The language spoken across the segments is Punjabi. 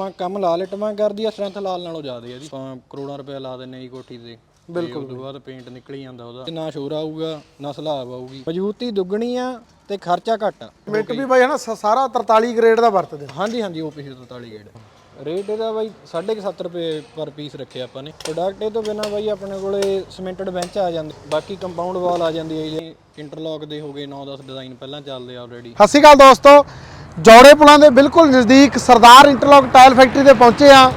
ਇਟਮਾਂ ਕੰਮ ਲਾਲ ਇਟਮਾਂ ਕਰਦੀ ਆ ਸਟਰੈਂਥ ਲਾਲ ਨਾਲੋਂ ਜ਼ਿਆਦਾ ਆ ਜੀ। ਆਪਾਂ ਕਰੋੜਾਂ ਰੁਪਏ ਲਾ ਦਿੰਨੇ ਜੀ ਕੋਠੀ ਤੇ। ਬਿਲਕੁਲ ਉਸ ਤੋਂ ਬਾਅਦ ਪੇਂਟ ਨਿਕਲ ਜਾਂਦਾ ਉਹਦਾ। ਨਾ ਸ਼ੋਰ ਆਊਗਾ ਨਾ ਸਲਾਬ ਆਊਗੀ। ਮਜ਼ਬੂਤੀ ਦੁੱਗਣੀ ਆ ਤੇ ਖਰਚਾ ਘੱਟ ਆ। ਮਿੰਟ ਵੀ ਬਾਈ ਹਨਾ ਸਾਰਾ 43 ਗ੍ਰੇਡ ਦਾ ਵਰਤਦੇ। ਹਾਂਜੀ ਹਾਂਜੀ ਓਪੀਸੀ 43 ਗੇੜ ਰੇਟ ਇਹਦਾ ਬਾਈ 7.5 ਰੁਪਏ ਪਰ ਪੀਸ ਰੱਖਿਆ ਆਪਾਂ ਨੇ। ਪ੍ਰੋਡਕਟ ਇਹ ਤੋਂ ਬਿਨਾ ਬਾਈ ਆਪਣੇ ਕੋਲੇ ਸਿਮੈਂਟਡ ਬੈਂਚ ਆ ਜਾਂਦੇ। ਬਾਕੀ ਕੰਪਾਊਂਡ ਵਾਲ ਆ ਜਾਂਦੀ ਹੈ ਜੀ। ਇੰਟਰਲੌਕ ਦੇ ਹੋ ਗਏ 9-10 ਡਿਜ਼ਾਈਨ ਪਹਿਲਾਂ ਚੱਲਦੇ ਆ ਆਲਰੇਡੀ ਸਤਿ ਸ਼੍ਰੀ ਅਕਾਲ ਦੋਸਤੋ। ਜੌੜੇ ਪੁਲਾਂ ਦੇ ਬਿਲਕੁਲ ਨਜ਼ਦੀਕ ਸਰਦਾਰ ਇੰਟਰਲੌਕ ਟਾਇਲ ਫੈਕਟਰੀ ਤੇ ਪਹੁੰਚੇ ਆ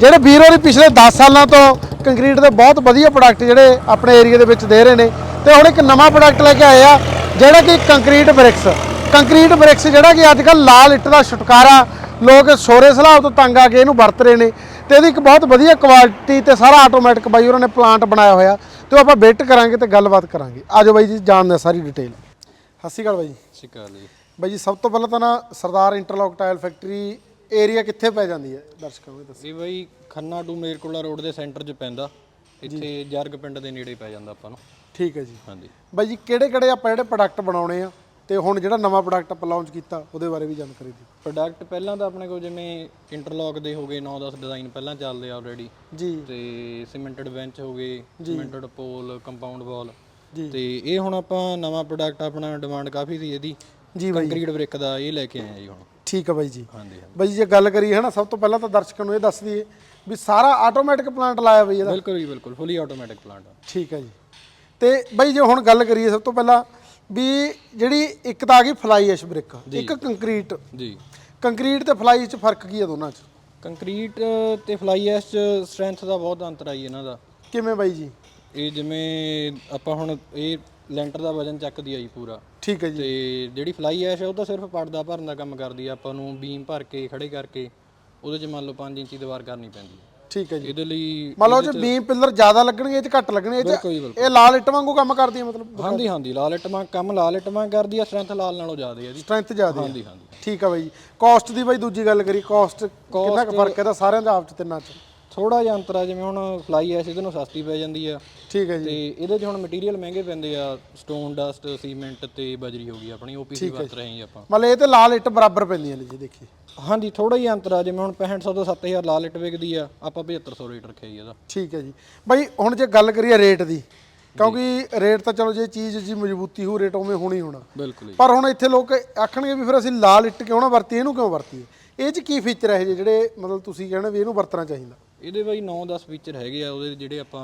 ਜਿਹੜੇ ਵੀਰੋ ਹੋਰੀ ਪਿਛਲੇ 10 ਸਾਲਾਂ ਤੋਂ ਕੰਕਰੀਟ ਦੇ ਬਹੁਤ ਵਧੀਆ ਪ੍ਰੋਡਕਟ ਜਿਹੜੇ ਆਪਣੇ ਏਰੀਆ ਦੇ ਵਿੱਚ ਦੇ ਰਹੇ ਨੇ ਤੇ ਹੁਣ ਇੱਕ ਨਵਾਂ ਪ੍ਰੋਡਕਟ ਲੈ ਕੇ ਆਏ ਆ, ਜਿਹੜਾ ਕਿ ਕੰਕਰੀਟ ਬ੍ਰਿਕਸ। ਕੰਕਰੀਟ ਬ੍ਰਿਕਸ ਜਿਹੜਾ ਕਿ ਅੱਜ ਕੱਲ ਲਾਲ ਇੱਟ ਦਾ ਛੁਟਕਾਰਾ, ਲੋਕ ਸੋਰੇ ਸਲਾਬ ਤੋਂ ਤੰਗ ਆ ਕੇ ਇਹਨੂੰ ਵਰਤ ਰਹੇ ਨੇ ਤੇ ਇਹਦੀ ਇੱਕ ਬਹੁਤ ਵਧੀਆ ਕੁਆਲਿਟੀ ਤੇ ਸਾਰਾ ਆਟੋਮੈਟਿਕ ਬਾਈ ਉਹਨਾਂ ਨੇ ਪਲਾਂਟ ਬਣਾਇਆ ਹੋਇਆ ਤੇ ਉਹ ਆਪਾਂ ਵੇਟ ਕਰਾਂਗੇ ਤੇ ਗੱਲਬਾਤ ਕਰਾਂਗੇ। ਆਜੋ ਬਾਈ ਜੀ, ਜਾਣਦੇ ਹਾਂ ਸਾਰੀ ਡਿਟੇਲ ਸਤਿ ਸ਼੍ਰੀ ਅਕਾਲ ਬਾਈ ਜੀ। ਸਿਕਾ ਜੀ। ਬਾਈ ਜੀ ਸਭ ਤੋਂ ਪਹਿਲਾਂ ਤਾਂ ਨਾ Sardar interlock tile factory area ਕਿੱਥੇ ਪੈ ਜਾਂਦੀ ਹੈ? ਦਰਸ਼ਕਾਂ ਨੂੰ ਦੱਸੋ। ਇਹ ਬਾਈ ਖੰਨਾ ਟੂ ਮੇਰਕੋਲਾ ਰੋਡ ਦੇ ਸੈਂਟਰ 'ਚ ਪੈਂਦਾ। ਇੱਥੇ ਜਰਗ ਪਿੰਡ ਦੇ ਨੇੜੇ ਪੈ ਜਾਂਦਾ ਆਪਾਂ ਨੂੰ। ਠੀਕ ਹੈ ਜੀ। ਹਾਂਜੀ। ਬਾਈ ਜੀ ਕਿਹੜੇ ਕਿਹੜੇ ਆਪਾਂ ਜਿਹੜੇ ਪ੍ਰੋਡਕਟ ਬਣਾਉਣੇ ਆ ਤੇ ਹੁਣ ਜਿਹੜਾ ਨਵਾਂ ਪ੍ਰੋਡਕਟ ਆਪਾਂ ਲਾਂਚ ਕੀਤਾ ਉਹਦੇ ਬਾਰੇ ਵੀ ਜਾਣਕਾਰੀ ਦਿਓ। ਪ੍ਰੋਡਕਟ ਪਹਿਲਾਂ ਤਾਂ ਆਪਣੇ ਕੋਲ ਜਿਵੇਂ ਇੰਟਰਲੌਕ ਦੇ ਹੋ ਗਏ 9-10 ਡਿਜ਼ਾਈਨ ਪਹਿਲਾਂ ਚੱਲਦੇ ਆ ਆਲਰੇਡੀ ਜੀ। ਤੇ ਸਿਮੈਂਟਡ ਬੈਂਚ ਹੋ ਗਏ ਸਿਮੈਂਟਡ ਪੋਲ ਕੰਪਾਊਂਡ ਵਾਲ ਜੀ। ਤੇ ਇਹ ਹੁਣ ਆਪਾਂ ਨਵਾਂ ਪ੍ਰੋਡਕਟ ਆਪਣਾ ਡਿਮਾਂਡ ਕਾਫੀ ਸੀ ਇਹਦੀ। ਜੀ ਬਾਈ ਕੰਕਰੀਟ ਬ੍ਰਿਕ ਦਾ ਇਹ ਲੈ ਕੇ ਆਏ ਆ ਜੀ ਹੁਣ। ਠੀਕ ਹੈ ਬਾਈ ਜੀ। ਹਾਂਜੀ ਹਾਂਜੀ। ਬਾਈ ਜੀ ਜੇ ਗੱਲ ਕਰੀਏ ਹੈ ਨਾ ਸਭ ਤੋਂ ਪਹਿਲਾਂ ਤਾਂ ਦਰਸ਼ਕਾਂ ਨੂੰ ਇਹ ਦੱਸ ਦਈਏ ਵੀ ਸਾਰਾ ਆਟੋਮੈਟਿਕ ਪਲਾਂਟ ਲਾਇਆ ਬਈ ਇਹਦਾ। ਬਿਲਕੁਲ ਜੀ ਬਿਲਕੁਲ। ਫੁੱਲੀ ਆਟੋਮੈਟਿਕ ਪਲਾਂਟ ਠੀਕ ਹੈ ਜੀ। ਤੇ ਬਾਈ ਜੇ ਹੁਣ ਗੱਲ ਕਰੀਏ ਸਭ ਤੋਂ ਪਹਿਲਾਂ ਵੀ ਜਿਹੜੀ ਇੱਕ ਤਾਂ ਆ ਗਈ ਫਲਾਈ ਐਸ਼ ਬ੍ਰਿਕ ਇੱਕ ਕੰਕਰੀਟ ਜੀ। ਕੰਕਰੀਟ ਤੇ ਫਲਾਈ 'ਚ ਫ਼ਰਕ ਕੀ ਹੈ ਦੋਨਾਂ 'ਚ? ਕੰਕਰੀਟ ਤੇ ਫਲਾਈ ਐਸ਼ ਚ ਸਟਰੈਂਥ ਦਾ ਬਹੁਤ ਅੰਤਰ ਆਈ ਇਹਨਾਂ ਦਾ। ਕਿਵੇਂ ਬਾਈ ਜੀ? ਇਹ ਜਿਵੇਂ ਆਪਾਂ ਹੁਣ ਇਹ ਲੈਂਟਰ ਦਾ ਵਜਨ ਚੱਕਦੀ ਆਈ ਪੂਰਾ। ਠੀਕ ਹੈ ਜੀ। ਤੇ ਜਿਹੜੀ ਫਲਾਈ ਐਸ਼ ਹੈ ਉਹ ਤਾਂ ਸਿਰਫ ਪੜਦਾ ਭਰਨ ਦਾ ਕੰਮ ਕਰਦੀ ਆ। ਆਪਾਂ ਨੂੰ ਬੀਮ ਭਰ ਕੇ ਖੜੇ ਕਰਕੇ ਉਹਦੇ 'ਚ ਮੰਨ ਲਓ 5 ਇੰਚੀ ਦੀਵਾਰ ਕਰਨੀ ਪੈਂਦੀ ਹੈ ਠੀਕ ਹੈ ਜੀ। ਇਹਦੇ ਲਈ ਮੰਨ ਲਓ ਜੇ ਬੀਮ ਪਿੱਲਰ ਜ਼ਿਆਦਾ ਲੱਗਣਗੇ ਇਹ 'ਚ ਘੱਟ ਲੱਗਣਗੇ ਇਹ 'ਚ ਜੀ। ਇਹ ਲਾਲ ਇੱਟ ਵਾਂਗੂ ਕੰਮ ਕਰਦੀ ਹੈ ਮਤਲਬ? ਹਾਂਜੀ ਹਾਂਜੀ ਲਾਲ ਇਟਮਾਂ ਕੰਮ ਲਾਲ ਇਟਮਾਂ ਕਰਦੀ ਆ ਸਟਰੈਂਥ ਲਾਲ ਨਾਲੋਂ ਜ਼ਿਆਦਾ ਹੈ ਜੀ। ਸਟਰੈਂਥ ਜ਼ਿਆਦਾ ਹੈ ਹਾਂਜੀ ਹਾਂਜੀ। ਠੀਕ ਆ ਬਾਈ ਕਾਸਟ ਦੀ ਬਾਈ ਦੂਜੀ ਗੱਲ ਕਰੀ ਕਾਸਟ ਕਿੰਨਾ ਕੁ ਫ਼ਰਕ ਇਹਦਾ ਸਾਰਿਆਂ ਦਾ ਆਪ ਚ ਤਿੰਨਾਂ ਚ? ਥੋੜਾ ਜਿਹਾ ਅੰਤਰ ਆ ਜਿਵੇਂ ਹੁਣ ਫਲਾਈ ਐਸ਼ ਇਹਦੇ ਨੂੰ ਸਸਤੀ ਪੈ ਜਾਂਦੀ ਆ। ਠੀਕ ਹੈ ਜੀ। ਤੇ ਇਹਦੇ 'ਚ ਹੁਣ ਮਟੀਰੀਅਲ ਮਹਿੰਗੇ ਪੈਂਦੇ ਆ ਸਟੋਨ ਡਸਟ ਸੀਮੈਂਟ ਤੇ ਬਜਰੀ ਹੋ ਗਈ ਆਪਣੀ ਓਪੀਸੀ ਵਰਤ ਰਹੇ ਹਾਂ ਆਪਾਂ। ਮਤਲਬ ਇਹ ਤੇ ਲਾਲ ਇੱਟ ਬਰਾਬਰ ਪੈਂਦੀਆਂ ਨੇ ਜੀ ਦੇਖੀ। ਹਾਂਜੀ ਥੋੜਾ ਹੀ ਅੰਤਰ ਆ ਜਿਵੇਂ ਹੁਣ 6500 ਤੋਂ 7000 ਲਾਲ ਇੱਟ ਵਿਕਦੀ ਆ ਆਪਾਂ 7500 ਰੇਟ ਰੱਖਿਆ ਜੀ ਇਹਦਾ। ਠੀਕ ਹੈ ਜੀ। ਬਾਈ ਹੁਣ ਜੇ ਗੱਲ ਕਰੀਏ ਰੇਟ ਦੀ ਕਿਉਂਕਿ ਰੇਟ ਤਾਂ ਚਲੋ ਜੇ ਚੀਜ਼ ਜੀ ਮਜ਼ਬੂਤੀ ਹੋ ਰੇਟ ਉਵੇਂ ਹੋਣੀ ਹੋਣਾ। ਬਿਲਕੁਲ ਪਰ ਹੁਣ ਇੱਥੇ ਲੋਕ ਆਖਣਗੇ ਵੀ ਫਿਰ ਅਸੀਂ ਲਾਲ ਇੱਟ ਕਿਉਂ ਨਾ ਵਰਤੀਏ ਇਹਨੂੰ ਕਿਉਂ ਵਰਤੀਏ? ਇਹ ਚ ਕੀ ਫੀਚਰ ਹੈ ਜਿਹੜੇ ਮਤਲਬ ਤੁਸੀਂ ਕਹਿੰਦੇ ਵੀ ਇਹਨੂੰ ਵਰਤਣਾ ਚਾਹੀਦਾ? ਇਹਦੇ ਬਾਈ 9-10 ਫੀਚਰ ਹੈਗੇ ਆ ਉਹਦੇ ਜਿਹੜੇ ਆਪਾਂ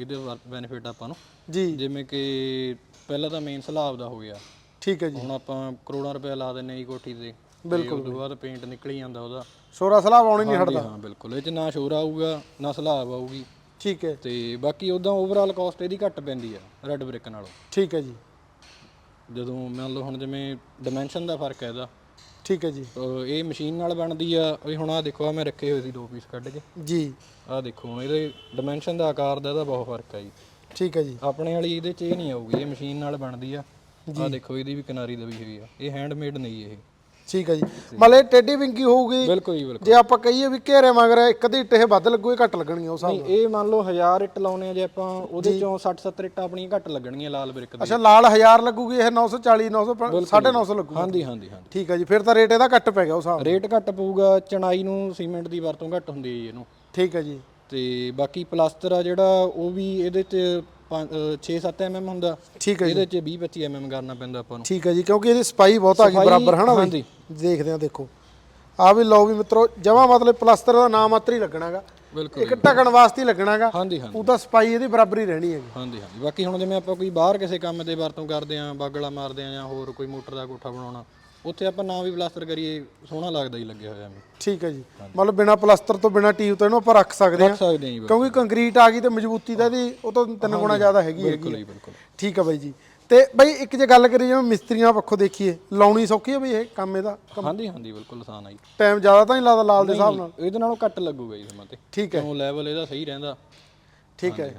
ਇਹਦੇ ਬੈਨੀਫਿਟ ਆਪਾਂ ਨੂੰ। ਜੀ। ਜਿਵੇਂ ਕਿ ਪਹਿਲਾਂ ਤਾਂ ਮੇਨ ਸਲਾਬ ਦਾ ਹੋ ਗਿਆ। ਠੀਕ ਹੈ ਜੀ। ਹੁਣ ਆਪਾਂ ਕਰੋੜਾਂ ਰੁਪਏ ਲਾ ਦਿੰਨੇ ਜੀ ਕੋਠੀ ਤੇ। ਬਿਲਕੁਲ ਉਸ ਤੋਂ ਬਾਅਦ ਪੇਂਟ ਨਿਕਲ ਹੀ ਜਾਂਦਾ ਉਹਦਾ। ਸੋਰਾ ਸਲਾਬ ਆਉਣੀ ਨਹੀਂ ਹਟਦਾ। ਹਾਂ ਬਿਲਕੁਲ। ਇਹ ਚ ਨਾ ਸ਼ੋਰ ਆਊਗਾ ਨਾ ਸਲਾਬ ਆਊਗੀ। ਠੀਕ ਹੈ। ਤੇ ਬਾਕੀ ਉਦਾਂ ਓਵਰਆਲ ਕਾਸਟ ਇਹਦੀ ਘੱਟ ਪੈਂਦੀ ਆ ਰੈੱਡ ਬ੍ਰਿਕ ਨਾਲੋਂ। ਠੀਕ ਹੈ ਜੀ। ਜਦੋਂ ਮੰਨ ਲਓ ਹੁਣ ਜਿਵੇਂ ਡਾਈਮੈਂਸ਼ਨ ਦਾ ਫ਼ਰਕ ਹੈ ਇਹਦਾ। ਠੀਕ ਹੈ ਜੀ। ਅਹ ਇਹ ਮਸ਼ੀਨ ਨਾਲ ਬਣਦੀ ਆ ਇਹ ਹੁਣ ਆ ਦੇਖੋ ਆ ਮੈਂ ਰੱਖੇ ਹੋਏ ਸੀ ਦੋ ਪੀਸ ਕੱਢ ਕੇ। ਜੀ। ਆ ਦੇਖੋ ਹੁਣ ਇਹਦੇ ਡਾਈਮੈਂਸ਼ਨ ਦਾ ਆਕਾਰ ਦਾ ਇਹਦਾ ਬਹੁਤ ਫ਼ਰਕ ਆ ਜੀ। ਠੀਕ ਹੈ ਜੀ। ਆਪਣੇ ਵਾਲੀ ਇਹਦੇ ਚ ਇਹ ਨਹੀਂ ਆਊਗੀ ਇਹ ਮਸ਼ੀਨ ਨਾਲ ਬਣਦੀ ਆ। ਆ ਦੇਖੋ ਇਹਦੀ ਵੀ ਕਿਨਾਰੀ ਦਬੀ ਹੋਈ ਆ। ਇਹ ਹੈਂਡਮੇਡ ਨਹੀਂ ਇਹ। ਠੀਕ ਹੈ ਜੀ। ਮਤਲਬ ਟੇਢੀ ਵਿੰਗੀ ਹੋਊਗੀ। ਬਿਲਕੁਲ ਜੀ ਬਿਲਕੁਲ। ਜੇ ਆਪਾਂ ਕਹੀਏ ਵੀ ਘੇਰੇ ਮਗਰ ਇੱਕ ਅੱਧੀ ਇੱਟ ਇਹ ਵੱਧ ਲੱਗੂ ਇਹ ਘੱਟ ਲੱਗਣਗੀਆਂ ਉਸ ਹਿਸਾਬ ਨਾਲ। ਇਹ ਮੰਨ ਲਓ 1000 ਇੱਟ ਲਾਉਨੇ ਆ ਜੇ ਆਪਾਂ ਉਹਦੇ ਚੋਂ 60 70 ਇੱਟਾਂ ਆਪਣੀਆਂ ਘੱਟ ਲੱਗਣਗੀਆਂ ਲਾਲ ਬ੍ਰਿਕ ਦੀ ਅੱਛਾ ਲਾਲ 1000 ਲੱਗੂਗੀ ਇਹ 940 900 950 ਲੱਗੂ ਹਾਂਜੀ ਹਾਂਜੀ ਹਾਂਜੀ। ਠੀਕ ਹੈ ਜੀ ਫਿਰ ਤਾਂ ਰੇਟ ਇਹਦਾ ਘੱਟ ਪੈ ਗਿਆ ਉਸ ਹਿਸਾਬ। ਰੇਟ ਘੱਟ ਪਊਗਾ ਚਣਾਈ ਨੂੰ ਸੀਮੈਂਟ ਦੀ ਵਰਤੋਂ ਘੱਟ ਹੁੰਦੀ ਹੈ ਜੀ ਇਹਨੂੰ। ਠੀਕ ਹੈ ਜੀ। ਤੇ ਬਾਕੀ ਪਲਾਸਟਰ ਆ ਜਿਹੜਾ ਉਹ ਵੀ ਇਹਦੇ ਚ 6-7 mm ਹੁੰਦਾ। ਠੀਕ ਹੈ ਜੀ। ਇਹਦੇ ਚ 20-25 mm ਕਰਨਾ ਪੈਂਦਾ ਆਪਾਂ ਨੂੰ। ਠੀਕ ਹੈ ਜੀ ਕਿਉਂਕਿ ਇਹਦੀ ਸਪਾਈ ਬਹੁਤ ਆ ਗਈ ਬਰਾਬਰ ਹਨਾ ਬਾਈ। ਦੇਖਦੇ ਆ ਦੇਖੋ। ਆ ਵੀ ਲਓ ਵੀ ਮਿੱਤਰੋ ਜਮਾ ਮਤਲਬ ਪਲਾਸਟਰ ਦਾ ਨਾਮ ਮਾਤਰ ਹੀ ਲੱਗਣਾਗਾ। ਬਿਲਕੁਲ ਇੱਕ ਢਕਣ ਵਾਸਤੇ ਹੀ ਲੱਗਣਾਗਾ। ਹਾਂਜੀ ਹਾਂਜੀ। ਉਹਦਾ ਸਪਾਈ ਇਹਦੀ ਬਰਾਬਰ ਹੀ ਰਹਿਣੀ ਹੈਗੀ ਹਾਂਜੀ ਹਾਂਜੀ। ਬਾਕੀ ਹੁਣ ਜਿਵੇਂ ਆਪਾਂ ਕੋਈ ਬਾਹਰ ਕਿਸੇ ਕੰਮ ਤੇ ਵਰਤੋਂ ਕਰਦੇ ਆਂ ਬਾਗਲਾ ਮਾਰਦੇ ਆਂ ਜਾਂ ਹੋਰ ਕੋਈ ਮੋਟਰ ਦਾ ਕੋਠਾ ਬਣਾਉਣਾ ਉੱਥੇ ਆਪਾਂ ਨਾ ਵੀ ਪਲਾਸਟਰ ਕਰੀਏ ਸੋਹਣਾ ਲੱਗਦਾ ਹੀ ਲੱਗਿਆ ਹੋਇਆ ਐਵੇਂ। ਠੀਕ ਹੈ ਜੀ। ਮਤਲਬ ਬਿਨਾ ਪਲਾਸਟਰ ਤੋਂ ਬਿਨਾ ਟੀਪ ਤੋਂ ਇਹਨੂੰ ਆਪਾਂ ਰੱਖ ਸਕਦੇ ਰੱਖ ਹਾਂ ਸਕਦੇ ਆਂ ਜੀ ਕਿਉਂਕਿ ਕੰਕਰੀਟ ਆ ਗਈ ਤੇ ਮਜ਼ਬੂਤੀ ਤਾਂ ਇਹਦੀ ਉਹ ਤੋਂ ਤਿੰਨ ਗੁਣਾ ਜ਼ਿਆਦਾ ਹੈਗੀ ਹੈਗੀ। ਬਿਲਕੁਲ ਜੀ ਬਿਲਕੁਲ। ਠੀਕ ਹੈ ਬਾਈ ਜੀ। ਤੇ ਬਾਈ ਇੱਕ ਜੇ ਗੱਲ ਕਰੀਏ ਜਿਵੇਂ ਮਿਸਤਰੀਆਂ ਪੱਖੋਂ ਦੇਖੀਏ ਲਾਉਣੀ ਸੌਖੀ ਹੈ ਬਈ ਇਹ ਕੰਮ ਇਹਦਾ? ਹਾਂਜੀ ਹਾਂਜੀ ਬਿਲਕੁਲ ਆਸਾਨ ਆ ਜੀ। ਟਾਈਮ ਜ਼ਿਆਦਾ ਤਾਂ ਨਹੀਂ ਲੱਗਦਾ ਲਾਲ ਦੇ ਹਿਸਾਬ ਨਾਲ? ਇਹਦੇ ਨਾਲੋਂ ਘੱਟ ਲੱਗੂਗਾ ਜੀ ਸਮਾਂ ਤੇ। ਠੀਕ ਹੈ। ਕਿਉਂ ਲੈਵਲ ਇਹਦਾ ਸਹੀ ਰਹਿੰਦਾ। ਠੀਕ ਹੈ।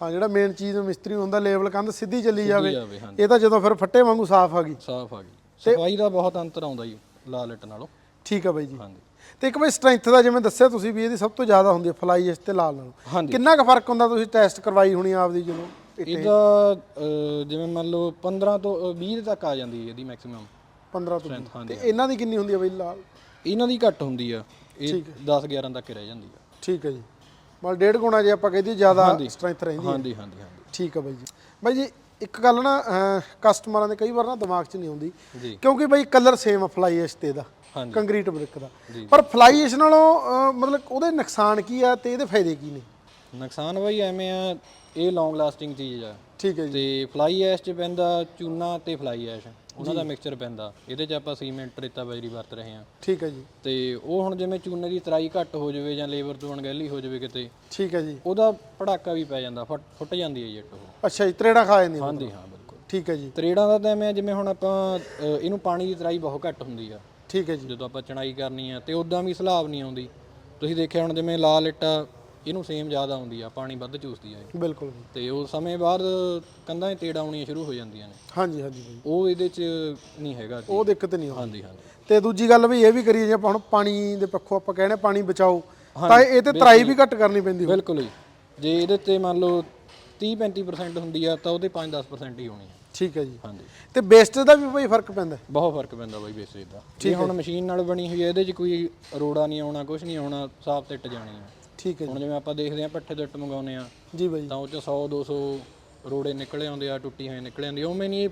ਹਾਂ ਜਿਹੜਾ ਮੇਨ ਚੀਜ਼ ਮਿਸਤਰੀ ਹੁੰਦਾ ਲੇਬਲ ਕੰਧ ਸਿੱਧੀ ਚੱਲੀ ਜਾਵੇ। ਜਾਵੇ ਹਾਂਜੀ। ਇਹ ਤਾਂ ਜਦੋਂ ਫਿਰ ਫੱਟੇ ਵਾਂਗੂ ਸਾਫ਼ ਆ ਗਈ। ਸਾਫ਼ ਆ ਗਈ। ਸਫ਼ਾਈ ਦਾ ਬਹੁਤ ਅੰਤਰ ਆਉਂਦਾ ਜੀ ਲਾਲ ਇੱਟ ਨਾਲੋਂ। ਠੀਕ ਹੈ ਬਾਈ ਜੀ। ਹਾਂਜੀ। ਤੇ ਇੱਕ ਬਾਈ ਸਟਰੈਂਥ ਦਾ ਜਿਵੇਂ ਦੱਸਿਆ ਤੁਸੀਂ ਵੀ ਇਹਦੀ ਸਭ ਤੋਂ ਜ਼ਿਆਦਾ ਹੁੰਦੀ ਹੈ ਫਲਾਈ ਇਸ ਤੇ ਲਾਲ ਨਾਲੋਂ। ਹਾਂਜੀ। ਕਿੰਨਾ ਕੁ ਫ਼ਰਕ ਹੁੰਦਾ ਤੁਸੀਂ ਟੈਸਟ ਕਰਵਾਈ ਹੋਣੀ ਆਪਦੀ ਜਦੋਂ ਇਹਦਾ ਅਹ, ਜਿਵੇਂ ਮੰਨ ਲਓ 15 ਤੋਂ ਅਹ, 20 ਤੱਕ ਆ ਜਾਂਦੀ ਹੈ ਇਹਦੀ ਮੈਕਸਿਮਮ 15 ਤੋਂ ਤੇ ਇਹਨਾਂ ਦੀ ਕਿੰਨੀ ਹੁੰਦੀ ਹੈ ਬਾਈ ਲਾਲ? ਇਹਨਾਂ ਦੀ ਘੱਟ ਹੁੰਦੀ ਆ। ਇਹ 10 11 ਤੱਕ ਹੀ ਰਹਿ ਜਾਂਦੀ ਆ। ਠੀਕ ਹੈ ਜੀ। ਮਤਲਬ ਡੇਢ ਗੁਣਾ ਜੇ ਆਪਾਂ ਕਹਦੇ ਜ਼ਿਆਦਾ ਸਟਰੈਂਥ ਰਹਿੰਦੀ ਹੈ। ਹਾਂਜੀ ਹਾਂਜੀ ਹਾਂਜੀ। ਠੀਕ ਹੈ ਬਾਈ ਜੀ। ਬਾਈ ਜੀ ਇੱਕ ਗੱਲ ਨਾ ਕਸਟਮਰਾਂ ਦੇ ਕਈ ਵਾਰ ਨਾ ਦਿਮਾਗ 'ਚ ਨਹੀਂ ਆਉਂਦੀ ਕਿਉਂਕਿ ਬਾਈ ਕਲਰ ਸੇਮ ਫਲਾਈ ਐਸ਼ ਤੇ ਦਾ ਕੰਕਰੀਟ ਬ੍ਰਿਕ ਦਾ। ਪਰ ਫਲਾਈ ਐਸ਼ ਨਾਲੋਂ ਮਤਲਬ ਉਹਦੇ ਨੁਕਸਾਨ ਕੀ ਆ ਤੇ ਇਹਦੇ ਫਾਇਦੇ ਕੀ ਨੇ? ਨੁਕਸਾਨ ਬਈ ਐਵੇਂ ਆ ਇਹ ਲੌਂਗ ਲਾਸਟਿੰਗ ਚੀਜ਼ ਆ। ਠੀਕ ਹੈ ਜੀ। ਤੇ ਫਲਾਈ ਐਸ਼ ਚ ਪੈਂਦਾ ਚੂਨਾ ਤੇ ਫਲਾਈ ਐਸ਼ ਉਹਨਾਂ ਦਾ ਮਿਕਸਚਰ ਪੈਂਦਾ। ਇਹਦੇ ਚ ਆਪਾਂ ਸੀਮੈਂਟ ਰੇਤਾ ਬਜਰੀ ਵਰਤ ਰਹੇ ਹਾਂ। ਠੀਕ ਹੈ ਜੀ। ਤੇ ਉਹ ਹੁਣ ਜਿਵੇਂ ਚੂਨੇ ਦੀ ਤਰਾਈ ਘੱਟ ਹੋ ਜਾਵੇ ਜਾਂ ਲੇਬਰ ਤੋਂ ਅਣਗਹਿਲੀ ਹੋ ਜਾਵੇ ਕਿਤੇ ਠੀਕ ਹੈ ਜੀ। ਉਹਦਾ ਪੜਾਕਾ ਵੀ ਪੈ ਜਾਂਦਾ ਫੁੱਟ ਫੁੱਟ ਜਾਂਦੀ ਹੈ ਜੱਟ ਉਹ। ਅੱਛਾ ਜੀ ਤਰੇੜਾ ਖਾ ਜਾਂਦੀ ਹਾਂਜੀ ਹਾਂ ਬਿਲਕੁਲ। ਠੀਕ ਹੈ ਜੀ। ਤਰੇੜਾਂ ਦਾ ਤਾਂ ਐਵੇਂ ਆ ਜਿਵੇਂ ਹੁਣ ਆਪਾਂ ਅ, ਇਹਨੂੰ ਪਾਣੀ ਦੀ ਤਰਾਈ ਬਹੁਤ ਘੱਟ ਹੁੰਦੀ ਆ। ਠੀਕ ਹੈ ਜੀ। ਜਦੋਂ ਆਪਾਂ ਚਣਾਈ ਕਰਨੀ ਆ ਤੇ ਉਦਾਂ ਵੀ ਸਲਾਬ ਨਹੀਂ ਆਉਂਦੀ। ਤੁਸੀਂ ਦੇਖਿਆ ਹੁਣ ਜਿਵੇਂ ਲਾਲ ਇੱਟਾ ਇਹਨੂੰ ਸੇਮ ਜ਼ਿਆਦਾ ਆਉਂਦੀ ਆ ਪਾਣੀ ਵੱਧ ਚੂਸਦੀ ਆ ਇਹ। ਬਿਲਕੁਲ। ਜੀ ਤੇ ਉਹ ਸਮੇਂ ਬਾਅਦ ਕੰਧਾਂ 'ਚ ਤੇੜ ਆਉਣੀਆਂ ਸ਼ੁਰੂ ਹੋ ਜਾਂਦੀਆਂ ਨੇ। ਹਾਂਜੀ ਹਾਂਜੀ ਬਾਈ ਉਹ ਇਹਦੇ 'ਚ ਨਹੀਂ ਹੈਗਾ ਜੀ। ਉਹ ਦਿੱਕਤ ਨਹੀਂ ਆਉਂਦੀ। ਹਾਂਜੀ ਹਾਂਜੀ। ਤੇ ਦੂਜੀ ਗੱਲ ਵੀ ਇਹ ਵੀ ਕਰੀਏ ਜੇ ਆਪਾਂ ਹੁਣ ਪਾਣੀ ਦੇ ਪੱਖੋਂ ਆਪਾਂ ਕਹਿੰਦੇ ਪਾਣੀ ਬਚਾਓ ਤਾਂ ਇਹ ਤੇ ਤਰਾਈ ਵੀ ਘੱਟ ਕਰਨੀ ਪੈਂਦੀ ਹੋਊ। ਬਿਲਕੁਲ ਜੇ। ਇਹਦੇ ਤੇ ਮੰਨ ਲਓ 30 35% ਹੁੰਦੀ ਆ ਤਾਂ ਉਹਦੇ 5-10% ਹੀ ਹੋਣੀ ਆ। ਠੀਕ ਹੈ ਜੀ। ਹਾਂਜੀ। ਤੇ ਵੇਸਟੇਜ ਦਾ ਵੀ ਬਈ ਫ਼ਰਕ ਪੈਂਦਾ। ਬਹੁਤ ਫ਼ਰਕ ਪੈਂਦਾ ਬਾਈ ਬੇਸੇ ਦਾ। ਜੇ ਹੁਣ ਮਸ਼ੀਨ ਨਾਲ ਬਣੀ ਹੋਈ ਹੈ ਇਹਦੇ 'ਚ ਕੋਈ ਰੋੜਾ ਨਹੀਂ ਆਉਣਾ ਕੁਝ ਨਹੀਂ ਆਉਣਾ ਸਾਫ਼ ਤਿੱਟ ਜਾਣੀ ਆ। ਠੀਕ ਹੈ ਜੀ। ਹੁਣ ਜਿਵੇਂ ਆਪਾਂ ਦੇਖਦੇ ਆ ਪੱਠੇ ਇੱਟ ਮੰਗਾਉਨੇ ਆ ਜੀ ਬਾਈ। ਤਾਂ ਉਹ 'ਚ 100 200 ਰੋੜੇ ਨਿਕਲੇ ਆਉਂਦੇ ਆ ਟੁੱਟੀ ਹੋਈ ਨਿਕਲੇ ਆਉਂਦੀ ਉਵੇਂ ਨਹੀਂ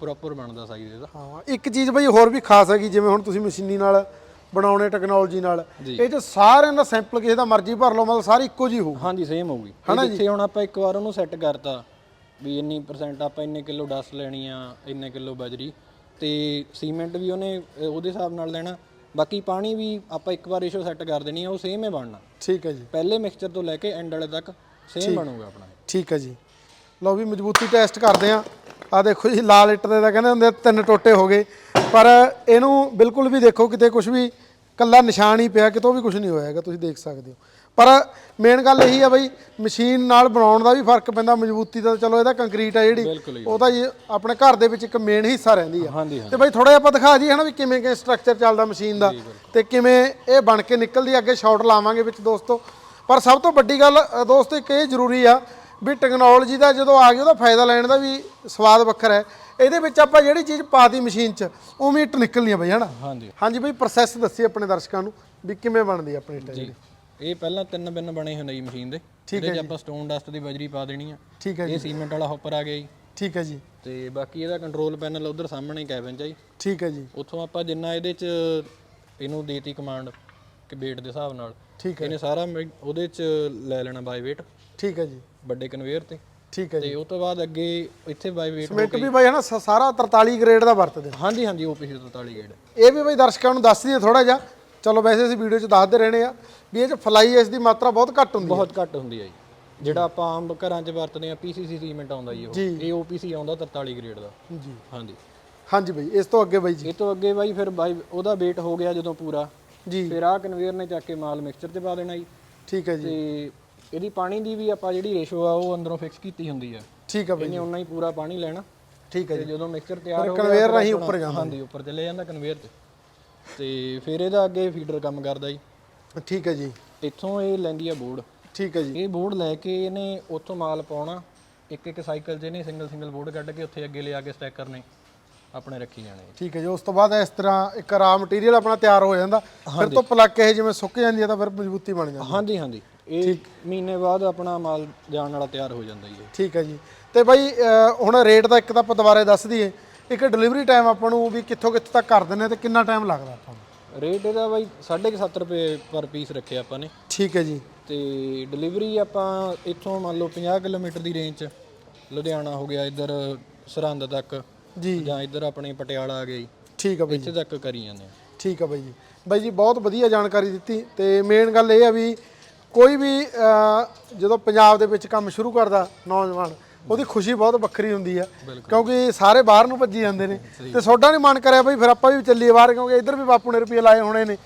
ਪ੍ਰੋਪਰ ਬਣਦਾ ਸਾਈਜ਼ ਇਹਦਾ। ਹਾਂ ਇੱਕ ਚੀਜ਼ ਬਈ ਹੋਰ ਵੀ ਖਾਸ ਹੈਗੀ ਜਿਵੇਂ ਹੁਣ ਤੁਸੀਂ ਮਸ਼ੀਨੀ ਨਾਲ ਬਣਾਉਣੇ ਟੈਕਨੋਲੋਜੀ ਨਾਲ ਇਹ ਚ ਸਾਰਿਆਂ ਦਾ ਸੈਂਪਲ ਕਿਸੇ ਦਾ ਮਰਜ਼ੀ ਭਰ ਲਓ ਮਤਲਬ ਸਾਰੇ ਇੱਕੋ ਜਿਹੀ ਹੋਊ ਹਾਂਜੀ ਸੇਮ ਹੋਊਗੀ। ਜਿੱਥੇ ਹੁਣ ਆਪਾਂ ਇੱਕ ਵਾਰ ਉਹਨੂੰ ਸੈੱਟ ਕਰਤਾ ਵੀ ਇੰਨੀ ਪਰਸੈਂਟ ਆਪਾਂ ਇੰਨੇ ਕਿਲੋ ਡਸ ਲੈਣੀ ਆ ਇੰਨੇ ਕਿਲੋ ਬਜਰੀ ਤੇ ਸੀਮੈਂਟ ਵੀ ਉਹਨੇ ਉਹਦੇ ਹਿਸਾਬ ਨਾਲ ਲੈਣਾ। ਬਾਕੀ ਪਾਣੀ ਵੀ ਆਪਾਂ ਇੱਕ ਵਾਰ ਰੇਸ਼ੋ ਸੈੱਟ ਕਰ ਦੇਣੀ ਆ ਉਹ ਸੇਮ ਹੀ ਬਣਨਾ। ਠੀਕ ਹੈ ਜੀ। ਪਹਿਲੇ ਮਿਕਸਚਰ ਤੋਂ ਲੈ ਕੇ ਐਂਡ ਵਾਲੇ ਤੱਕ ਸੇਮ ਬਣੂਗਾ ਆਪਣਾ। ਠੀਕ ਹੈ ਜੀ। ਲਓ ਵੀ ਮਜ਼ਬੂਤੀ ਟੈਸਟ ਕਰਦੇ ਆ ਆ ਦੇਖੋ ਜੀ ਲਾਲ ਇੱਟ ਦੇ ਤਾਂ ਕਹਿੰਦੇ ਹੁੰਦੇ ਤਿੰਨ ਟੋਟੇ ਹੋ ਗਏ। ਪਰ ਇਹਨੂੰ ਬਿਲਕੁਲ ਵੀ ਦੇਖੋ ਕਿਤੇ ਕੁਝ ਵੀ ਕੱਲਾ ਨਿਸ਼ਾਨ ਹੀ ਪਿਆ ਕਿਤੋਂ ਵੀ ਕੁਝ ਨਹੀਂ ਹੋਇਆ ਹੈਗਾ ਤੁਸੀਂ ਦੇਖ ਸਕਦੇ ਹੋ। ਪਰ ਮੇਨ ਗੱਲ ਇਹੀ ਆ ਬਈ ਮਸ਼ੀਨ ਨਾਲ ਬਣਾਉਣ ਦਾ ਵੀ ਫ਼ਰਕ ਪੈਂਦਾ ਮਜ਼ਬੂਤੀ ਦਾ ਚਲੋ ਇਹਦਾ ਕੰਕਰੀਟ ਆ ਜਿਹੜੀ ਹੀ। ਉਹ ਤਾਂ ਜੀ ਆਪਣੇ ਘਰ ਦੇ ਵਿੱਚ ਇੱਕ ਮੇਨ ਹਿੱਸਾ ਰਹਿੰਦੀ ਆ। ਤੇ ਬਈ ਥੋੜਾ ਜਿਹਾ ਆਪਾਂ ਦਿਖਾ ਜੀ ਹਨਾ ਵੀ ਕਿਵੇਂ ਕਿ ਸਟਰਕਚਰ ਚੱਲਦਾ ਮਸ਼ੀਨ ਦਾ ਤੇ ਕਿਵੇਂ ਇਹ ਬਣ ਕੇ ਨਿਕਲਦੀ ਅੱਗੇ ਸ਼ਾਟ ਲਾਵਾਂਗੇ ਵਿੱਚ ਦੋਸਤੋ। ਪਰ ਸਭ ਤੋਂ ਵੱਡੀ ਗੱਲ ਦੋਸਤੋ ਇੱਕ ਇਹ ਜ਼ਰੂਰੀ ਆ ਵੀ ਟੈਕਨੋਲੋਜੀ ਦਾ ਜਦੋਂ ਆ ਗਿਆ ਉਹਦਾ ਫਾਇਦਾ ਲੈਣ ਦਾ ਵੀ ਸਵਾਦ ਵੱਖਰਾ ਹੈ। ਇਹਦੇ ਵਿੱਚ ਆਪਾਂ ਜਿਹੜੀ ਚੀਜ਼ ਪਾਤੀ ਮਸ਼ੀਨ 'ਚ ਉਵੇਂ ਇੱਟ ਨਿਕਲਣੀ ਆ ਬਈ ਹਨਾ? ਹਾਂਜੀ। ਹਾਂਜੀ ਬਈ ਪ੍ਰੋਸੈਸ ਦੱਸੀ ਆਪਣੇ ਦਰਸ਼ਕਾਂ ਨੂੰ ਵੀ ਕਿਵੇਂ ਬਣਦੀ ਆਪਣੀ ਜਿਹੜੀ ਇਹ ਪਹਿਲਾਂ ਤਿੰਨ ਬਿੰਨ ਬਣੇ ਹੁੰਦੇ ਜੀ ਮਸ਼ੀਨ ਦੇ। ਇਹਦੇ 'ਚ ਆਪਾਂ ਸਟੋਨ ਡਸਟ ਦੀ ਬਜਰੀ ਪਾ ਦੇਣੀ ਆ। ਠੀਕ ਹੈ ਜੀ। ਇਹ ਸੀਮੈਂਟ ਵਾਲਾ ਹੌਪਰ ਆ ਗਿਆ ਜੀ। ਠੀਕ ਹੈ ਜੀ। ਤੇ ਬਾਕੀ ਇਹਦਾ ਕੰਟਰੋਲ ਪੈਨਲ ਉਧਰ ਸਾਹਮਣੇ ਕੈਬਨ 'ਚ ਆ ਜੀ। ਠੀਕ ਹੈ ਜੀ। ਉੱਥੋਂ ਆਪਾਂ ਜਿੰਨਾ ਇਹਦੇ 'ਚ ਇਹਨੂੰ ਦੇਤੀ ਕਮਾਂਡ ਕਿ weight ਦੇ ਹਿਸਾਬ ਨਾਲ ਠੀਕ ਹੈ। ਇਹਨੇ ਸਾਰਾ ਉਹਦੇ 'ਚ ਲੈ ਲੈਣਾ ਬਾਈ weight ਠੀਕ ਹੈ ਜੀ। ਵੱਡੇ ਕਨਵੇਅਰ ਤੇ। ਠੀਕ ਹੈ ਜੀ। ਤੇ ਉਸ ਤੋਂ ਬਾਅਦ ਅੱਗੇ ਇੱਥੇ ਬਾਈ weight ਮਿੰਟ ਵੀ ਬਈ ਹਨਾ ਸ- ਸਾਰਾ 43 ਗ੍ਰੇਡ ਦਾ ਵਰਤਦੇ। ਹਾਂਜੀ ਹਾਂਜੀ OPC 43 ਗੇੜ ਇਹ ਵੀ ਬਈ ਦਰਸ਼ਕਾਂ ਨੂੰ ਦੱਸ ਦਈਏ ਥੋੜਾ ਜਿਹਾ। ਚਲੋ ਵੈਸੇ ਅਸੀਂ ਵੀਡੀਓ 'ਚ ਦੱਸਦੇ ਰਹਿਣੇ ਆ ਵੀ ਇਹ 'ਚ ਫਲਾਈ ਐਸ ਦੀ ਮਾਤਰਾ ਬਹੁਤ ਘੱਟ ਹੁੰਦੀ ਹੈ। ਬਹੁਤ ਘੱਟ ਹੁੰਦੀ ਹੈ ਜੀ। ਜਿਹੜਾ ਆਪਾਂ ਆਮ ਘਰਾਂ 'ਚ ਵਰਤਦੇ ਆ PCC ਸੀਮੈਂਟ ਆਉਂਦਾ ਜੀ ਉਹ। ਇਹ OPC ਆਉਂਦਾ 43 ਗ੍ਰੇਡ ਦਾ। ਜੀ। ਹਾਂਜੀ। ਹਾਂਜੀ ਬਈ ਇਸ ਤੋਂ ਅੱਗੇ ਬਈ ਜੀ। ਇਹ ਤੋਂ ਅੱਗੇ ਬਾਈ ਫਿਰ ਬਾਈ ਉਹਦਾ weight ਹੋ ਗਿਆ ਜਦੋਂ ਪੂਰਾ। ਜੀ। ਫਿਰ ਆਹ ਕਨਵੇਅਰ ਨੇ ਚੱਕ ਕੇ ਮਾਲ ਮਿਕਸਚਰ 'ਚ ਪਾ ਦੇਣਾ ਜੀ। ਠੀਕ ਹੈ ਜੀ। ਤੇ ਇਹਦੀ ਪਾਣੀ ਦੀ ਵੀ ਆਪਾਂ ਜਿਹੜੀ ਰੇਸ਼ੋ ਆ ਉਹ ਅੰਦਰੋਂ ਫਿਕਸ ਕੀਤੀ ਹੁੰਦੀ ਆ। ਠੀਕ ਹੈ ਬਈ ਇਹਨੇ ਉਨਾ ਹੀ ਪੂਰਾ ਪਾਣੀ ਲੈਣਾ। ਠੀਕ ਹੈ ਤੇ ਜੀ। ਜਦੋਂ ਮਿਕਸਚਰ ਤਿਆਰ ਹੋ ਗਿਆ conveyor ਫਿਰ ਰਾਹੀਂ ਆਪਣਾ- ਉੱਪਰ ਜਾਂਦਾ। ਹਾਂਜੀ ਉੱਪਰ ਚਲੇ ਜਾਂਦਾ ਕਨਵੇਅਰ ਤੇ ਤੇ ਫਿਰ ਇਹਦਾ ਅੱਗੇ ਫੀਡਰ ਕੰਮ ਕਰਦਾ ਜੀ। ਠੀਕ ਹੈ ਜੀ। ਇੱਥੋਂ ਇਹ ਲੈਂਦੀ ਆ ਬੋਰਡ। ਠੀਕ ਹੈ ਜੀ। ਇਹ ਬੋਰਡ ਲੈ ਕੇ ਇਹਨੇ ਉੱਥੋਂ ਮਾਲ ਪਾਉਣਾ। ਇੱਕ ਇੱਕ ਸਾਈਕਲ 'ਚ ਇਹਨੇ ਸਿੰਗਲ ਸਿੰਗਲ ਬੋਰਡ ਕੱਢ ਕੇ ਉੱਥੇ ਅੱਗੇ ਲਿਆ ਕੇ ਸਟੈਕਰ ਨੇ ਆਪਣੇ ਰੱਖੀ ਜਾਣੇ। ਠੀਕ ਹੈ ਜੀ ਉਸ ਤੋਂ ਬਾਅਦ ਇਸ ਤਰ੍ਹਾਂ ਇੱਕ ਰਾ ਮਟੀਰੀਅਲ ਆਪਣਾ ਤਿਆਰ ਹੋ ਜਾਂਦਾ। ਫਿਰ ਤੋਂ ਪਲੱਕ ਇਹ ਜਿਵੇਂ ਸੁੱਕ ਜਾਂਦੀ ਹੈ ਤਾਂ ਫਿਰ ਮਜ਼ਬੂਤੀ ਬਣ ਜਾਂਦੀ ਹਾਂਜੀ ਹਾਂਜੀ। ਇਹ ਮਹੀਨੇ ਬਾਅਦ ਆਪਣਾ ਮਾਲ ਜਾਣ ਵਾਲਾ ਤਿਆਰ ਹੋ ਜਾਂਦਾ ਜੀ। ਇਹ। ਠੀਕ ਹੈ ਜੀ। ਤੇ ਬਾਈ ਅਹ, ਹੁਣ ਰੇਟ ਦਾ ਇੱਕ ਤਾਂ ਆਪਾਂ ਦੁਬਾਰੇ ਦੱਸ ਦਈਏ। ਇੱਕ ਡਿਲੀਵਰੀ ਟਾਈਮ ਆਪਾਂ ਨੂੰ ਵੀ ਕਿੱਥੋਂ ਕਿੱਥੇ ਤੱਕ ਕਰ ਦਿੰਦੇ ਆ ਤੇ ਕਿੰਨਾ ਟਾਈਮ ਲੱਗਦਾ ਆਪਾਂ ਨੂੰ? ਰੇਟ ਇਹਦਾ ਬਾਈ 7.5 ਰੁਪਏ ਪਰ ਪੀਸ ਰੱਖਿਆ ਆਪਾਂ ਨੇ। ਠੀਕ ਹੈ ਜੀ। ਤੇ ਡਿਲੀਵਰੀ ਆਪਾਂ ਇੱਥੋਂ ਮੰਨ ਲਓ 50 ਕਿਲੋਮੀਟਰ ਦੀ ਰੇਂਜ 'ਚ ਲੁਧਿਆਣਾ ਹੋ ਗਿਆ ਇੱਧਰ ਸਰਹੰਦ ਤੱਕ ਜੀ। ਜਾਂ ਇੱਧਰ ਆਪਣੇ ਪਟਿਆਲਾ ਆ ਗਿਆ ਜੀ। ਠੀਕ ਹੈ ਬਾਈ ਇੱਥੇ ਤੱਕ ਕਰੀ ਜਾਂਦੇ ਆ ਠੀਕ ਆ ਬਾਈ ਜੀ। ਬਾਈ ਜੀ ਬਹੁਤ ਵਧੀਆ ਜਾਣਕਾਰੀ ਦਿੱਤੀ। ਤੇ ਮੇਨ ਗੱਲ ਇਹ ਆ ਵੀ ਕੋਈ ਵੀ ਅਹ, ਜਦੋਂ ਪੰਜਾਬ ਦੇ ਵਿੱਚ ਕੰਮ ਸ਼ੁਰੂ ਕਰਦਾ ਨੌਜਵਾਨ ਉਹਦੀ ਖੁਸ਼ੀ ਬਹੁਤ ਵੱਖਰੀ ਹੁੰਦੀ ਆ। ਕਿਉਂਕਿ ਸਾਰੇ ਬਾਹਰ ਨੂੰ ਭੱਜੀ ਜਾਂਦੇ ਨੇ। ਤੇ ਤੁਹਾਡਾ ਨਹੀਂ ਮਨ ਕਰਿਆ ਬਈ ਫਿਰ ਆਪਾਂ ਵੀ ਚੱਲੀਏ ਬਾਹਰ ਕਿਉਂਕਿ ਇੱਧਰ ਵੀ ਬਾਪੂ ਨੇ ਰੁਪਏ ਲਾਏ ਹੋਣੇ ਨੇ।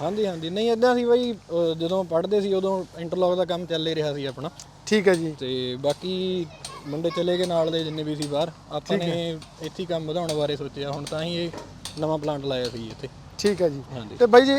ਹਾਂਜੀ ਹਾਂਜੀ। ਨਹੀਂ ਇਦਾਂ ਸੀ ਬਾਈ ਜਦੋਂ ਪੜ੍ਹਦੇ ਸੀ ਉਦੋਂ ਇੰਟਰਲੌਕ ਦਾ ਕੰਮ ਚੱਲ ਹੀ ਰਿਹਾ ਸੀ ਆਪਣਾ। ਠੀਕ ਹੈ ਜੀ। ਤੇ ਬਾਕੀ ਮੁੰਡੇ ਚਲੇ ਗਏ ਨਾਲ ਦੇ ਜਿੰਨੇ ਵੀ ਸੀ ਬਾਹਰ। ਆਪਾਂ ਨੇ ਇੱਥੇ ਹੀ ਕੰਮ ਵਧਾਉਣ ਬਾਰੇ ਸੋਚਿਆ। ਹੁਣ ਤਾਂ ਹੀ ਇਹ ਨਵਾਂ ਪਲਾਂਟ ਲਾਇਆ ਸੀ ਇੱਥੇ। ਠੀਕ ਹੈ ਜੀ। ਤੇ ਬਾਈ ਜੀ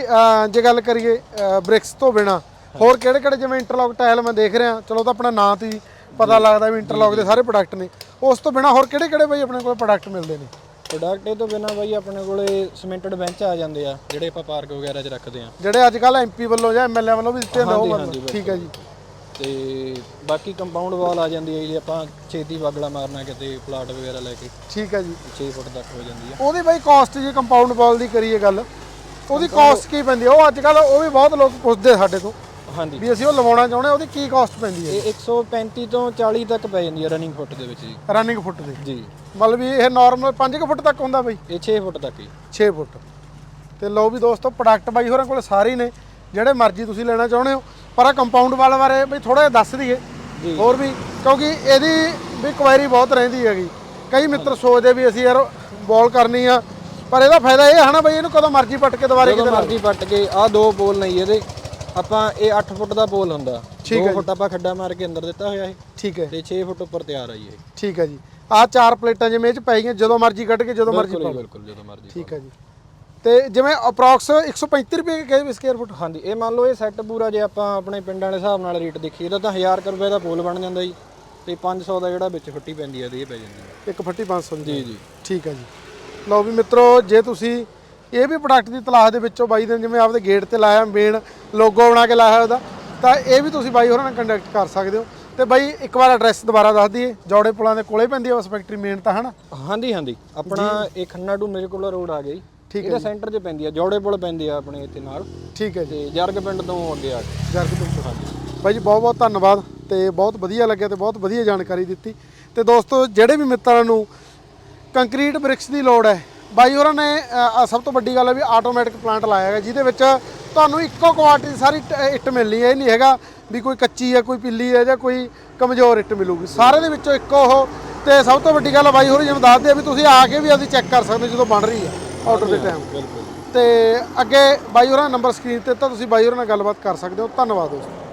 ਜੇ ਗੱਲ ਕਰੀਏ ਬ੍ਰਿਕਸ ਤੋਂ ਬਿਨਾ ਹੋਰ ਕਿਹੜੇ ਕਿਹੜੇ ਜਿਵੇਂ ਇੰਟਰਲੌਕ ਟਾਇਲ ਮੈਂ ਦੇਖ ਰਿਹਾ। ਚਲੋ ਤਾਂ ਆਪਣਾ ਨਾਂ ਤੇ ਪਤਾ ਲੱਗਦਾ ਵੀ ਇੰਟਰਲੌਕ ਦੇ ਸਾਰੇ ਪ੍ਰੋਡਕਟ ਨੇ। ਉਸ ਤੋਂ ਬਿਨਾ ਹੋਰ ਕਿਹੜੇ ਕਿਹੜੇ ਬਾਈ ਆਪਣੇ ਕੋਲ ਪ੍ਰੋਡਕਟ ਮਿਲਦੇ ਨੇ? ਪ੍ਰੋਡਕਟ ਇਹ ਤੋਂ ਬਿਨਾ ਬਾਈ ਆਪਣੇ ਕੋਲੇ ਸੀਮੈਂਟਡ ਬੈਂਚ ਆ ਜਾਂਦੇ ਆ ਜਿਹੜੇ ਆਪਾਂ ਪਾਰਕ ਵਗੈਰਾ 'ਚ ਰੱਖਦੇ ਆ। ਜਿਹੜੇ ਅੱਜ ਕੱਲ ਐਮਪੀ ਵੱਲੋਂ ਜਾਂ ਐਮਐਲਏ ਵੱਲੋਂ ਵੀ ਦਿੱਤੇ ਹੁੰਦੇ ਉਹ ਹਾਂਜੀ, ਵਾਲੇ। ਠੀਕ ਹੈ ਜੀ। ਤੇ ਬਾਕੀ ਕੰਪਾਊਂਡ ਵਾਲ ਆ ਜਾਂਦੀ ਹੈ ਜੀ ਆਪਾਂ ਛੇਤੀ ਵਾਗਲਾ ਮਾਰਨਾ ਕਿਤੇ ਪਲਾਟ ਵਗੈਰਾ ਲੈ ਕੇ। ਠੀਕ ਹੈ ਜੀ। 6 ਫੁੱਟ ਤੱਕ ਹੋ ਜਾਂਦੀ ਆ। ਉਹਦੀ ਬਾਈ ਕਾਸਟ ਜੇ ਕੰਪਾਊਂਡ ਵਾਲ ਦੀ ਕਰੀਏ ਗੱਲ ਉਹਦੀ ਕਾਸਟ ਕੀ ਪੈਂਦੀ ਹੈ ਉਹ ਅੱਜ ਕੱਲ ਉਹ ਵੀ ਬਹੁਤ ਲੋਕ ਪੁੱਛਦੇ ਸਾਡੇ ਤੋਂ। ਹਾਂਜੀ। ਵੀ ਅਸੀਂ ਉਹ ਲਵਾਉਣਾ ਚਾਹੁੰਦੇ ਹਾਂ ਉਹਦੀ ਕੀ ਕਾਸਟ ਪੈਂਦੀ ਹੈ? ਇਹ 135 ਤੋਂ 40 ਤੱਕ ਪੈ ਜਾਂਦੀ ਹੈ ਰਨਿੰਗ ਫੁੱਟ ਦੇ ਵਿੱਚ ਜੀ। ਰਨਿੰਗ ਫੁੱਟ ਦੇ? ਜੀ। ਮਤਲਬ ਵੀ ਇਹ ਨਾਰਮਲ 5 ਫੁੱਟ ਤੱਕ ਹੁੰਦਾ ਬਾਈ? ਇਹ 6 ਫੁੱਟ ਤੱਕ ਹੀ 6 ਫੁੱਟ। ਤੇ ਲਓ ਵੀ ਦੋਸਤੋ ਪ੍ਰੋਡਕਟ ਬਾਈ ਹੋਰਾਂ ਕੋਲ ਸਾਰੇ ਹੀ ਨੇ ਜਿਹੜੇ ਮਰਜ਼ੀ ਤੁਸੀਂ ਲੈਣਾ ਚਾਹੁੰਦੇ ਹੋ। ਪਰ ਆ ਕੰਪਾਊਂਡ ਵਾਲ ਬਾਰੇ ਬਈ ਥੋੜਾ ਜਿਹਾ ਦੱਸ ਦਈਏ। ਜੀ। ਹੋਰ ਵੀ ਕਿਉਂਕਿ ਇਹਦੀ ਵੀ ਕੁਐਰੀ ਬਹੁਤ ਰਹਿੰਦੀ ਹੈਗੀ। ਕਈ ਮਿੱਤਰ ਸੋਚਦੇ ਵੀ ਅਸੀਂ ਯਾਰ ਬੋਲ ਕਰਨੀ ਆ ਪਰ ਇਹਦਾ ਫਾਇਦਾ ਇਹ ਹੈ ਨਾ ਬਈ ਇਹਨੂੰ ਕਦੋਂ ਮਰਜ਼ੀ ਪੱਟ ਕੇ ਦੁਬਾਰੇ ਕਿਤੇ ਮਰਜ਼ੀ ਪੱਟ ਕੇ ਆ ਦੋ ਪੋਲ ਨਹੀਂ ਇਹਦੇ। ਆਪਾਂ ਇਹ 8 ਫੁੱਟ ਦਾ ਪੋਲ ਹੁੰਦਾ। ਠੀਕ 2 ਹੈ ਫੁੱਟ ਆਪਾਂ ਖੱਡਾ ਮਾਰ ਕੇ ਅੰਦਰ ਦਿੱਤਾ ਹੋਇਆ ਇਹ। ਠੀਕ ਹੈ। ਤੇ 6 ਫੁੱਟ ਉੱਪਰ ਤਿਆਰ ਆ ਜੀ ਇਹ। ਠੀਕ ਹੈ ਜੀ। ਆਹ ਚਾਰ ਪਲੇਟਾਂ ਜਿਵੇਂ ਇਹ ਚ ਪੈ ਗਈਆਂ ਜਦੋਂ ਮਰਜ਼ੀ ਕੱਢ ਕੇ ਜਦੋਂ ਮਰਜ਼ੀ ਪਾਓ। ਬਿਲਕੁਲ ਜਦੋਂ ਮਰਜ਼ੀ ਠੀਕ ਹੈ ਜੀ। ਤੇ ਜਿਵੇਂ ਅਪਰੋਕਸ 135 ਰੁਪਏ ਕੇ ਸਕੁਅਰ ਫੁੱਟ ਹਾਂਜੀ ਇਹ ਮੰਨ ਲਓ ਇਹ ਸੈੱਟ ਪੂਰਾ ਜੇ ਆਪਾਂ ਆਪਣੇ ਪਿੰਡਾਂ ਦੇ ਹਿਸਾਬ ਨਾਲ ਰੇਟ ਦੇਖੀਏ ਤਾਂ ਤਾਂ 1000 ਕੁ ਰੁਪਏ ਦਾ ਪੋਲ ਬਣ ਜਾਂਦਾ ਜੀ। ਤੇ 500 ਦਾ ਜਿਹੜਾ ਵਿੱਚ ਫੁੱਟੀ ਪੈਂਦੀ ਹੈ ਤੇ ਇਹ ਪੈ ਜਾਂਦੀ ਹੈ ਇੱਕ ਫੱਟੀ 500 ਦੀ। ਜੀ ਜੀ। ਠੀਕ ਹੈ ਜੀ। ਲਓ ਵੀ ਮਿੱਤਰੋ ਜੇ ਤੁਸੀਂ ਇਹ ਵੀ ਪ੍ਰੋਡਕਟ ਦੀ ਤਲਾਸ਼ ਦੇ ਵਿੱਚੋਂ ਬਾਈ ਦੇ ਜਿਵੇਂ ਆਪਦੇ ਗੇਟ ਤੇ ਲਾਇਆ ਮੇਨ ਲੋਗੋ ਬਣਾ ਕੇ ਲਾਇਆ ਉਹਦਾ ਤਾਂ ਇਹ ਵੀ ਤੁਸੀਂ ਬਾਈ ਹੋਰਾਂ ਨਾਲ ਕੰਟੈਕਟ ਕਰ ਸਕਦੇ ਹੋ। ਤੇ ਬਾਈ ਇੱਕ ਵਾਰ ਐਡਰੈਸ ਦੁਬਾਰਾ ਦੱਸ ਦਈਏ ਜੌੜੇ ਪੁਲਾਂ ਦੇ ਕੋਲੇ ਪੈਂਦੀ ਹੈ ਉਸ ਫੈਕਟਰੀ ਮੇਨ ਤਾਂ ਹਨਾ? ਹਾਂਜੀ ਹਾਂਜੀ। ਆਪਣਾ ਇਹ ਖੰਨਾ ਟੂ ਮੇਰੇ ਕੋਲ ਰੋਡ ਆ ਗਈ ਠੀਕ ਇਹਦਾ ਸੈਂਟਰ 'ਚ ਪੈਂਦੀ ਆ ਜੋੜੇ ਪੁਲ ਪੈਂਦੀ ਆ ਆਪਣੇ ਇੱਥੇ ਨਾਲ। ਠੀਕ ਹੈ ਜੀ। ਜਰਗ ਪਿੰਡ ਤੋਂ ਅੱਗੇ ਆ ਕੇ। ਜਰਗ ਤੋਂ। ਬਾਈ ਜੀ ਬਹੁਤ ਬਹੁਤ ਧੰਨਵਾਦ ਤੇ ਬਹੁਤ ਵਧੀਆ ਲੱਗਿਆ ਤੇ ਬਹੁਤ ਵਧੀਆ ਜਾਣਕਾਰੀ ਦਿੱਤੀ। ਤੇ ਦੋਸਤੋ ਜਿਹੜੇ ਵੀ ਮਿੱਤਰਾਂ ਨੂੰ ਕੰਕਰੀਟ ਬ੍ਰਿਕਸ ਦੀ ਲੋੜ ਹੈ ਬਾਈ ਹੋਰਾਂ ਨੇ ਸਭ ਤੋਂ ਵੱਡੀ ਗੱਲ ਹੈ ਵੀ ਆਟੋਮੈਟਿਕ ਪਲਾਂਟ ਲਾਇਆ ਹੈਗਾ ਜਿਹਦੇ ਵਿੱਚ ਤੁਹਾਨੂੰ ਇੱਕੋ ਕੁਆਲਿਟੀ ਦੀ ਸਾਰੀ ਇੱਟ ਮਿਲਣੀ ਹੈ। ਇਹ ਨਹੀਂ ਹੈਗਾ ਵੀ ਕੋਈ ਕੱਚੀ ਹੈ ਕੋਈ ਪਿੱਲੀ ਹੈ ਜਾਂ ਕੋਈ ਕਮਜ਼ੋਰ ਇੱਟ ਮਿਲੂਗੀ। ਸਾਰੇ ਦੇ ਵਿੱਚੋਂ ਇੱਕੋ ਉਹ। ਤੇ ਸਭ ਤੋਂ ਵੱਡੀ ਗੱਲ ਬਾਈ ਹੋਰੀ ਜਿਵੇਂ ਦੱਸਦੇ ਆ ਵੀ ਤੁਸੀਂ ਆ ਕੇ ਵੀ ਅਸੀਂ ਚੈੱਕ ਕਰ ਸਕਦੇ ਜਦੋਂ ਬਣ ਰਹੀ ਹੈ ਆਰਡਰ ਦੇ ਟਾਈਮ ਤੇ ਅੱਗੇ ਬਾਈ ਹੋਰਾਂ ਨੰਬਰ ਸਕਰੀਨ ਤੇ ਤਾਂ ਤੁਸੀਂ ਬਾਈ ਹੋਰਾਂ ਨਾਲ ਗੱਲਬਾਤ ਕਰ ਸਕਦੇ ਹੋ। ਧੰਨਵਾਦ ਦੋਸਤੋ।